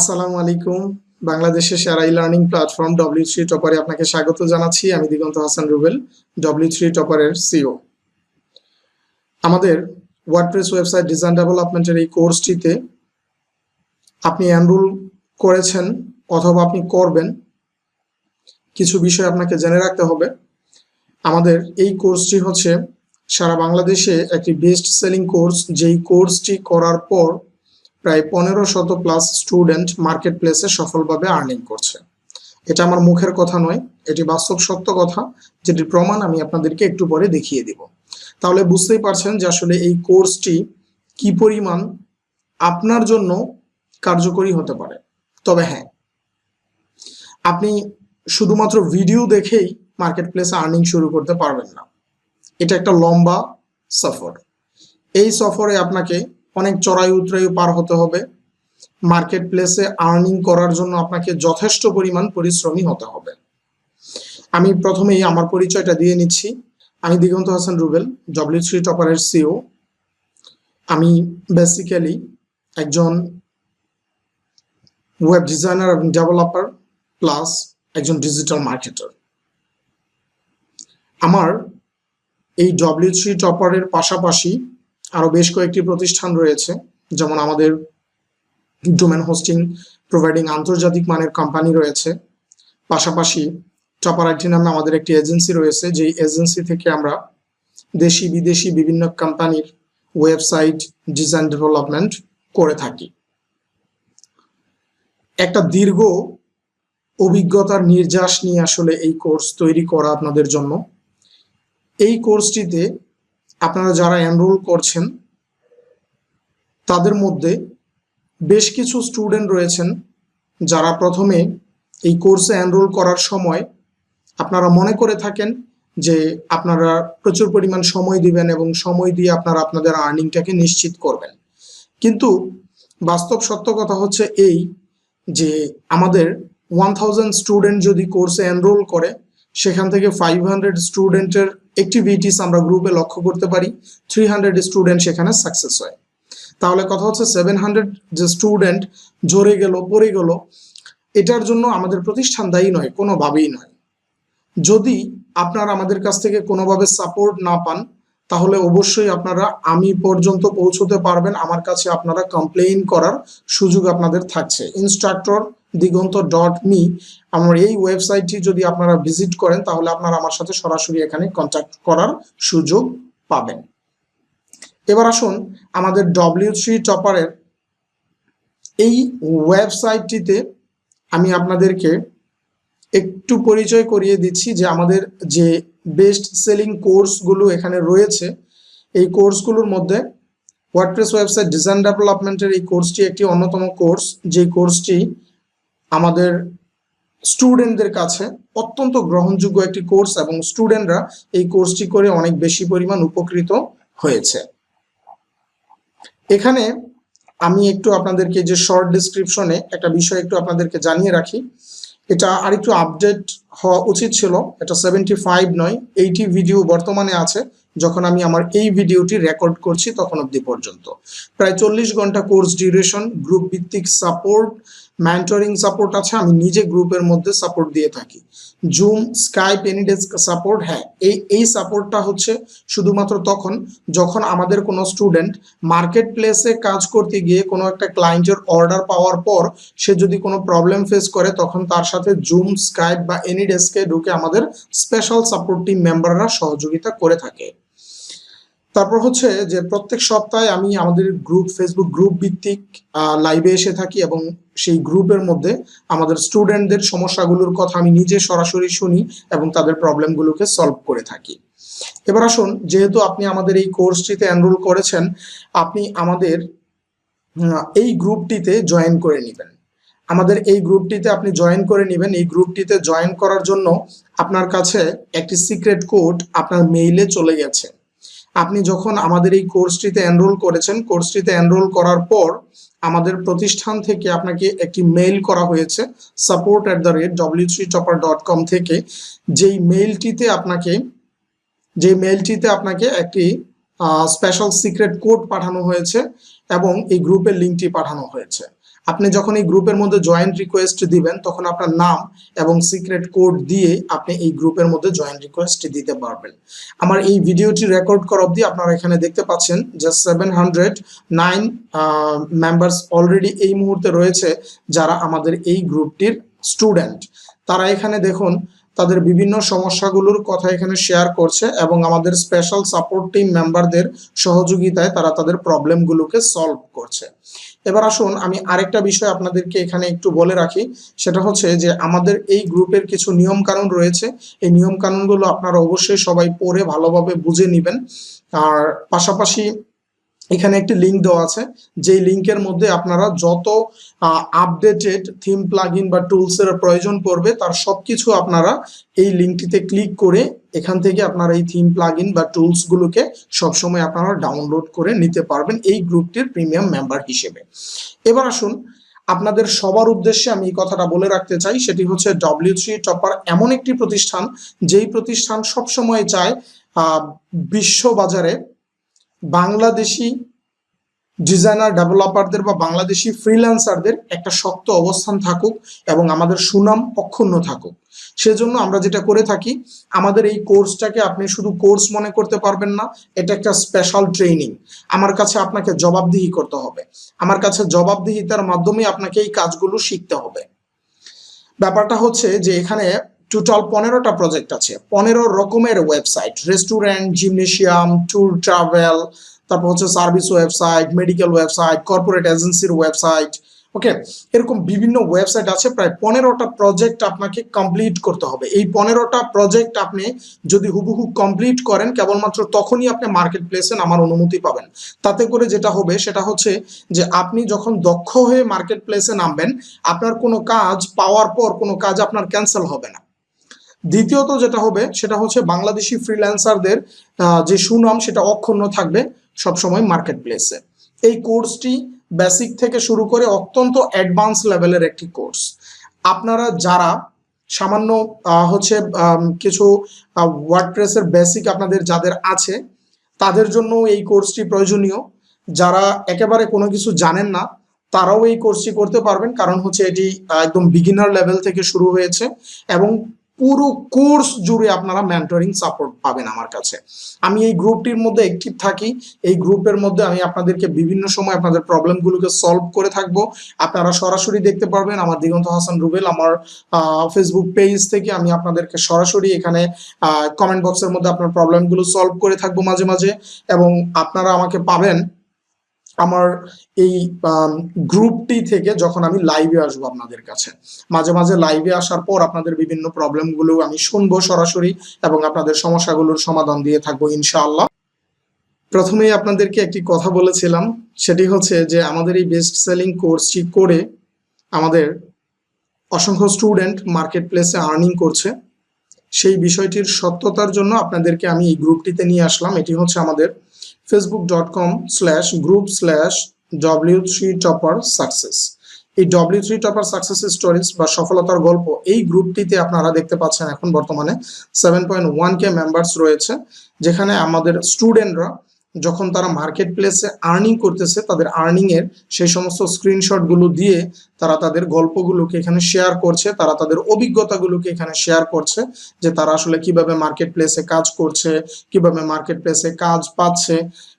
আসসালামু আলাইকুম। বাংলাদেশের সেরা e learning platform W three টপারে আপনাকে স্বাগত জানাচ্ছি। আমি দিগন্ত হাসান রুবেল ডব্লিউ থ্রি টপারের সিও আমাদের ওয়ার্ডপ্রেস ওয়েবসাইট ডিজাইন ডেভেলপমেন্টের এই কোর্সটিতে আপনি এনরোল করেছেন অথবা আপনি করবেন, কিছু বিষয় আপনাকে জেনে রাখতে হবে। আমাদের এই কোর্সটি হচ্ছে সারা বাংলাদেশে একটি বেস্ট সেলিং কোর্স যেই কোর্সটি করার পর প্রায় পনেরো শত প্লাস স্টুডেন্ট মার্কেট প্লেসে সফলভাবে আর্নিং করছে। এটা আমার মুখের কথা নয়, এটি বাস্তব সত্য কথা, যেটির প্রমাণ আমি আপনাদেরকে একটু পরে দেখিয়ে দিব। তাহলে বুঝতেই পারছেন যে আসলে এই কোর্সটি কি পরিমাণ আপনার জন্য কার্যকরী হতে পারে। তবে হ্যাঁ আপনি শুধুমাত্র ভিডিও দেখেই মার্কেট প্লেসে আর্নিং শুরু করতে পারবেন না। এটা একটা লম্বা সফর। এই সফরে আপনাকে অনেক চড়াই উতরাই পার হতে হবে। মার্কেট প্লেসে আর্নিং করার জন্য আপনাকে যথেষ্ট পরিমাণ পরিশ্রমী হতে হবে। আমি প্রথমেই আমার পরিচয়টা দিয়ে নিচ্ছি। আমি দিগন্ত হাসান রুবেল ডব্লিউ থ্রি টপারের সিও আমি বেসিক্যালি একজন ওয়েব ডিজাইনার এবং ডেভেলপার প্লাস একজন ডিজিটাল মার্কেটার আমার এই ডব্লিউ থ্রি টপারের পাশাপাশি আরও বেশ কয়েকটি প্রতিষ্ঠান রয়েছে, যেমন আমাদের ডোমেন হোস্টিং প্রোভাইডিং আন্তর্জাতিক মানের কোম্পানি রয়েছে। পাশাপাশি টপার আইটি নামে আমাদের একটি এজেন্সি রয়েছে, যেই এজেন্সি থেকে আমরা দেশি, বিদেশি বিভিন্ন কোম্পানির ওয়েবসাইট ডিজাইন ডেভেলপমেন্ট করে থাকি। একটা দীর্ঘ অভিজ্ঞতার নির্যাস নিয়ে আসলে এই কোর্স তৈরি করা আপনাদের জন্য। এই কোর্সটিতে আপনারা যারা এনরোল করছেন, তাদের মধ্যে বেশ কিছু স্টুডেন্ট রয়েছেন যারা প্রথমে এই কোর্সে এনরোল করার সময় আপনারা মনে করে থাকেন যে আপনারা প্রচুর পরিমাণ সময় দিবেন এবং সময় দিয়ে আপনারা আপনাদের আর্নিংটাকে নিশ্চিত করবেন। কিন্তু বাস্তব সত্য কথা হচ্ছে এই যে আমাদের ওয়ান থাউজেন্ড স্টুডেন্ট যদি কোর্সে এনরোল করে, সেখান থেকে ফাইভ হান্ড্রেড স্টুডেন্টের অ্যাক্টিভিটিস আমরা গ্রুপে লক্ষ্য করতে পারি থ্রি হান্ড্রেড স্টুডেন্ট সেখানে সাকসেস হয়। তাহলে কথা হচ্ছে সেভেন হান্ড্রেড যে স্টুডেন্ট ঝরে গেল, পড়ে গেল, এটার জন্য আমাদের প্রতিষ্ঠান দায়ী নয়, কোনোভাবেই নয়। যদি আপনারা আমাদের কাছ থেকে কোনোভাবে সাপোর্ট না পান, তাহলে অবশ্যই আপনারা আমি পর্যন্ত পৌঁছতে পারবেন, আমার কাছে আপনারা কমপ্লেইন করার সুযোগ আপনাদের থাকছে। ইনস্ট্রাক্টর দিগন্ত ডট মি, আমার এই ওয়েবসাইটটি যদি আপনারা ভিজিট করেন, তাহলে আপনারা আমার সাথে সরাসরি এখানে কন্ট্যাক্ট করার সুযোগ পাবেন। এবার আসুন আমাদের ডব্লিউ থ্রি টপারের এই ওয়েবসাইটটিতে আমি আপনাদেরকে একটু পরিচয় করিয়ে দিচ্ছি যে আমাদের যে বেস্ট সেলিং কোর্সগুলো এখানে রয়েছে, এই কোর্সগুলোর মধ্যে ওয়ার্ডপ্রেস ওয়েবসাইট ডিজাইন ডেভেলপমেন্টের এই কোর্সটি একটি অন্যতম কোর্স যে কোর্সটি আমাদের স্টুডেন্টদের কাছে অত্যন্ত গ্রহণযোগ্য একটি কোর্স এবং স্টুডেন্টরা এই কোর্সটি করে অনেক বেশি পরিমাণ উপকৃত হয়েছে। এখানে আমি একটু আপনাদেরকে যে শর্ট ডিসক্রিপশনে একটা বিষয় একটু আপনাদেরকে জানিয়ে রাখি। এটা আরেকটু আপডেট হওয়া উচিত ছিল। এটা সেভেন্টি ফাইভ নয় এইটি ভিডিও বর্তমানে আছে। যখন আমি আমার এই ভিডিওটি রেকর্ড করছি তখন অবধি পর্যন্ত। প্রায় চল্লিশ ঘণ্টা কোর্স ডিউরেশন গ্রুপ ভিত্তিক সাপোর্ট ম্যান্টরিং সাপোর্ট আছে, আমি নিজে গ্রুপের মধ্যে সাপোর্ট দিয়ে থাকি। জুম স্কাইপ এনিডেস্ক সাপোর্ট হ্যাঁ এই এই সাপোর্টটা হচ্ছে শুধুমাত্র তখন যখন আমাদের কোনো স্টুডেন্ট মার্কেট প্লেসে কাজ করতে গিয়ে কোনো একটা ক্লায়েন্টের অর্ডার পাওয়ার পর সে যদি কোনো প্রবলেম ফেস করে, তখন তার সাথে জুম স্কাইপ বা এনিডেস্কে ঢুকে আমাদের স্পেশাল সাপোর্ট টিম মেম্বাররা সহযোগিতা করে থাকে। তারপর হচ্ছে যে প্রত্যেক সপ্তাহে আমি আমাদের গ্রুপ ফেসবুক গ্রুপ ভিত্তিক লাইভে এসে থাকি এবং সেই গ্রুপের মধ্যে আমাদের স্টুডেন্টদের সমস্যাগুলোর কথা আমি নিজে সরাসরি শুনি এবং তাদের প্রবলেমগুলোকে সলভ করে থাকি। এবার আসুন, যেহেতু আপনি আমাদের এই কোর্সটিতে এনরোল করেছেন, আপনি আমাদের এই গ্রুপটিতে জয়েন করে নেবেন। আমাদের এই গ্রুপটিতে আপনি জয়েন করে নেবেন। এই গ্রুপটিতে জয়েন করার জন্য আপনার কাছে একটি সিক্রেট কোড আপনার মেইলে চলে গেছে। আপনি যখন আমাদের এই কোর্সটিতে এনরোল করেছেন, কোর্সটিতে এনরোল করার পর আমাদের প্রতিষ্ঠান থেকে আপনাকে একটি মেইল করা হয়েছে support at the rate W three topper dot com থেকে। যেই মেইলটিতে আপনাকে যে মেইলটিতে আপনাকে একটি স্পেশাল সিক্রেট কোড পাঠানো হয়েছে এবং এই গ্রুপের লিঙ্কটি পাঠানো হয়েছে। আপনি যখন এই গ্রুপের মধ্যে জয়েন্ট রিকোয়েস্ট দিবেন, তখন আপনার নাম এবং সিক্রেট কোড দিয়ে আপনি এই গ্রুপের মধ্যে জয়েন্ট রিকোয়েস্ট দিতে পারবেন। আমার এই ভিডিওটি রেকর্ড করা অবধি আপনারা এখানে দেখতে পাচ্ছেন যে seven hundred nine members already এই মুহূর্তে রয়েছে যারা আমাদের এই গ্রুপটির স্টুডেন্ট তারা এখানে দেখুন, তাদের বিভিন্ন সমস্যাগুলোর কথা এখানে শেয়ার করছে এবং আমাদের স্পেশাল সাপোর্ট টিম মেম্বারদের সহযোগিতায় তারা তাদের প্রবলেমগুলোকে সলভ করছে। এবার আসুন আমি আরেকটা বিষয় আপনাদেরকে এখানে একটু বলে রাখি। সেটা হচ্ছে যে আমাদের এই গ্রুপের কিছু নিয়ম কানুন রয়েছে। এই নিয়ম কানুনগুলো আপনারা অবশ্যই সবাই পড়ে ভালোভাবে বুঝে নেবেন। আর পাশাপাশি এখানে একটি লিংক দেওয়া আছে। যেই লিংকের মধ্যে আপনারা যত আপডেটেড থিম প্লাগইন বা টুলসের প্রয়োজন পড়বে, তার সবকিছু আপনারা এই লিঙ্কটিতে ক্লিক করে এখান থেকে আপনারা এই থিম প্লাগ বা টুলসগুলোকে সবসময় আপনারা ডাউনলোড করে নিতে পারবেন এই গ্রুপটির প্রিমিয়াম মেম্বার হিসেবে। এবার আসুন, আপনাদের সবার উদ্দেশ্যে আমি এই কথাটা বলে রাখতে চাই, সেটি হচ্ছে ডব্লিউ থ্রি টপার এমন একটি প্রতিষ্ঠান, যেই প্রতিষ্ঠান সবসময় চায় বিশ্ববাজারে বিশ্ব বাজারে বাংলাদেশি ডিজাইনার ডেভেলপারদের বা বাংলাদেশি ফ্রিল্যান্সারদের একটা শক্ত অবস্থান থাকুক এবং আমাদের সুনাম অক্ষুণ্ণ থাকুক। সেজন্য আমরা যেটা করে থাকি, আমাদের এই কোর্সটাকে আপনি শুধু কোর্স মনে করতে পারবেন না, এটা একটা স্পেশাল ট্রেনিং আমার কাছে আপনাকে জবাবদিহি করতে হবে। আমার কাছে জবাবদিহিতার মাধ্যমে আপনাকে এই কাজগুলো শিখতে হবে। ব্যাপারটা হচ্ছে যে এখানে টোটাল পনেরোটা প্রজেক্ট আছে। পনেরো রকমের website restaurant gymnasium tour travel তারপর হচ্ছে service website medical website corporate এজেন্সির ওয়েবসাইট ওকে এরকম বিভিন্ন ওয়েবসাইট আছে, প্রায় পনেরোটা প্রজেক্ট আপনাকে কমপ্লিট করতে হবে। এই পনেরোটা প্রজেক্ট আপনি যদি হুবহু কমপ্লিট করেন, কেবলমাত্র তখনই আপনি মার্কেট প্লেসে নামার অনুমতি পাবেন। তাতে করে যেটা হবে, সেটা হচ্ছে যে আপনি যখন দক্ষ হয়ে মার্কেট প্লেসে নামবেন, আপনার কোনো কাজ পাওয়ার পর কোনো কাজ আপনার ক্যান্সেল হবে না। দ্বিতীয়ত যেটা হবে, সেটা হচ্ছে বাংলাদেশি ফ্রিল্যান্সারদের যে সুনাম, সেটা অক্ষুণ্ণ থাকবে। সবসময় মার্কেট প্লেসে এই কোর্সটি বেসিক থেকে শুরু করে অত্যন্ত অ্যাডভান্স লেভেলের একটি কোর্স আপনারা যারা সামান্য হচ্ছে কিছু ওয়ার্ডপ্রেসের বেসিক আপনাদের যাদের আছে, তাদের জন্য এই কোর্সটি প্রয়োজনীয়। যারা একেবারে কোনো কিছু জানেন না, তারাও এই কোর্সটি করতে পারবেন, কারণ হচ্ছে এটি একদম বিগিনার লেভেল থেকে শুরু হয়েছে এবং পুরো কোর্স জুড়ে আপনারা মেন্টরিং সাপোর্ট পাবেন আমার কাছে। আমি এই গ্রুপটির মধ্যে অ্যাক্টিভ থাকি। এই গ্রুপের মধ্যে আমি আপনাদেরকে বিভিন্ন সময় আপনাদের প্রবলেমগুলোকে সলভ করে থাকব। আপনারা সরাসরি দেখতে পারবেন আমার দিগন্ত হাসান রুবেল, আমার ফেসবুক পেজ থেকে আমি আপনাদেরকে সরাসরি এখানে কমেন্ট বক্সের মধ্যে আপনার প্রবলেমগুলো সলভ করে থাকব মাঝে মাঝে। এবং আপনারা আমাকে পাবেন আমার এই গ্রুপটি থেকে যখন আমি লাইভে আসব আপনাদের কাছে। মাঝে মাঝে লাইভে আসার পর আপনাদের বিভিন্ন প্রবলেমগুলো আমি শুনব সরাসরি এবং আপনাদের সমস্যাগুলোর সমাধান দিয়ে থাকব, ইনশাআল্লাহ। প্রথমেই আপনাদেরকে একটি কথা বলেছিলাম, সেটি হচ্ছে যে আমাদের এই বেস্ট সেলিং কোর্সটি করে আমাদের অসংখ্য স্টুডেন্ট মার্কেট প্লেসে আর্নিং করছে। সেই বিষয়টির সত্যতার জন্য আপনাদেরকে আমি এই গ্রুপটিতে নিয়ে আসলাম। এটি হচ্ছে আমাদের slash group slash W three topper success এই W three topper success stories বা সফলতার গল্প এই গ্রুপটিতে আপনারা দেখতে পাচ্ছেন এখন বর্তমানে seven point one K members রয়েছে, যেখানে আমাদের স্টুডেন্টরা যখন তারা মার্কেট প্লেসে আর্নিং করতেছে, তাদের আর্নিং এর সেই সমস্ত স্ক্রিনশটগুলো দিয়ে তারা তাদের গল্পগুলোকে এখানে শেয়ার করছে, তারা তাদের অভিজ্ঞতাগুলোকে এখানে শেয়ার করছে যে তারা আসলে কীভাবে মার্কেট প্লেসে কাজ করছে, কীভাবে মার্কেট প্লেসে কাজ পাচ্ছে।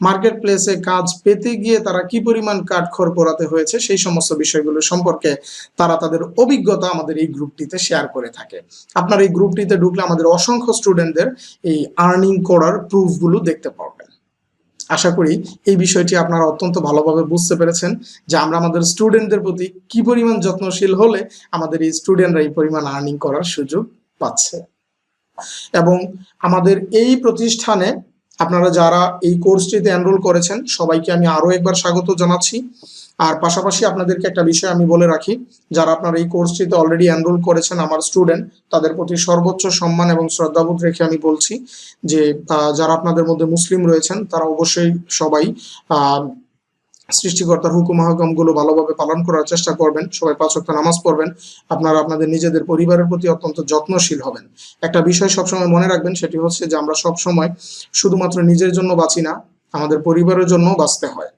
মার্কেট প্লেসে কাজ পেতে গিয়ে তারা কি পরিমাণ কাঠখড় পোড়াতে হয়েছে, সেই সমস্ত বিষয়গুলো সম্পর্কে তারা তাদের অভিজ্ঞতা আমাদের এই গ্রুপটিতে শেয়ার করে থাকে। আপনার এই গ্রুপটিতে ঢুকলে আমাদের অসংখ্য স্টুডেন্টদের এই আর্নিং করার প্রুফগুলো দেখতে পারবেন। আশা করি এই বিষয়টি আপনারা অত্যন্ত ভালোভাবে বুঝতে পেরেছেন যে আমরা আমাদের স্টুডেন্টদের প্রতি কি পরিমাণ যত্নশীল হলে আমাদের এই স্টুডেন্টরা এই পরিমাণ আর্নিং করার সুযোগ পাচ্ছে। এবং আমাদের এই প্রতিষ্ঠানে আপনারা যারা এই কোর্সটিতে এনরোল করেছেন, সবাইকে আমি আরও একবার স্বাগত জানাচ্ছি। আর পাশাপাশি আপনাদেরকে একটা বিষয় আমি বলে রাখি, যারা আপনারা এই কোর্সটিতে অলরেডি এনরোল করেছেন আমার স্টুডেন্ট তাদের প্রতি সর্বোচ্চ সম্মান এবং শ্রদ্ধাবোধ রেখে আমি বলছি যে যারা আপনাদের মধ্যে মুসলিম রয়েছেন, তারা অবশ্যই সবাই সৃষ্টিকর্তার হুকুমগুলো ভালোভাবে পালন করার চেষ্টা করবেন। সবাই পাঁচ ওয়াক্ত নামাজ পড়বেন। আপনারা আপনাদের নিজেদের পরিবারের প্রতি অত্যন্ত যত্নশীল হবেন। একটা বিষয় সবসময় মনে রাখবেন, সেটি হচ্ছে যে আমরা সবসময় শুধুমাত্র নিজের জন্য বাঁচি না, আমাদের পরিবারের জন্য বাঁচতে হয়।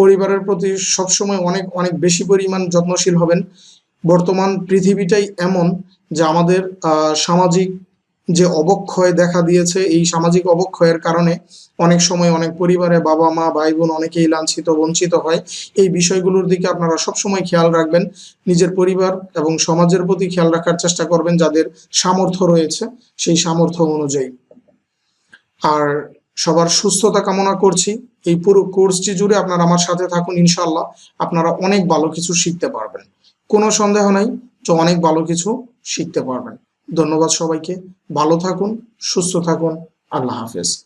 পরিবারের প্রতি সবসময় অনেক অনেক বেশি পরিমাণ যত্নশীল হবেন। বর্তমান পৃথিবীটাই এমন যে আমাদের সামাজিক যে অবক্ষয় দেখা দিয়েছে, এই সামাজিক অবক্ষয়ের কারণে অনেক সময় অনেক পরিবারে বাবা, মা ভাই বোন অনেকেই লাঞ্ছিত, বঞ্চিত হয়। এই বিষয়গুলোর দিকে আপনারা সবসময় খেয়াল রাখবেন। নিজের পরিবার এবং সমাজের প্রতি খেয়াল রাখার চেষ্টা করবেন যাদের সামর্থ্য রয়েছে, সেই সামর্থ্য অনুযায়ী। আর সবার সুস্থতা কামনা করছি। এই পুরো কোর্সটি জুড়ে আপনারা আমার সাথে থাকুন ইনশাল্লাহ আপনারা অনেক ভালো কিছু শিখতে পারবেন। কোনো সন্দেহ নাই যে অনেক ভালো কিছু শিখতে পারবেন। ধন্যবাদ সবাইকে। ভালো থাকুন সুস্থ থাকুন। আল্লাহ হাফেজ।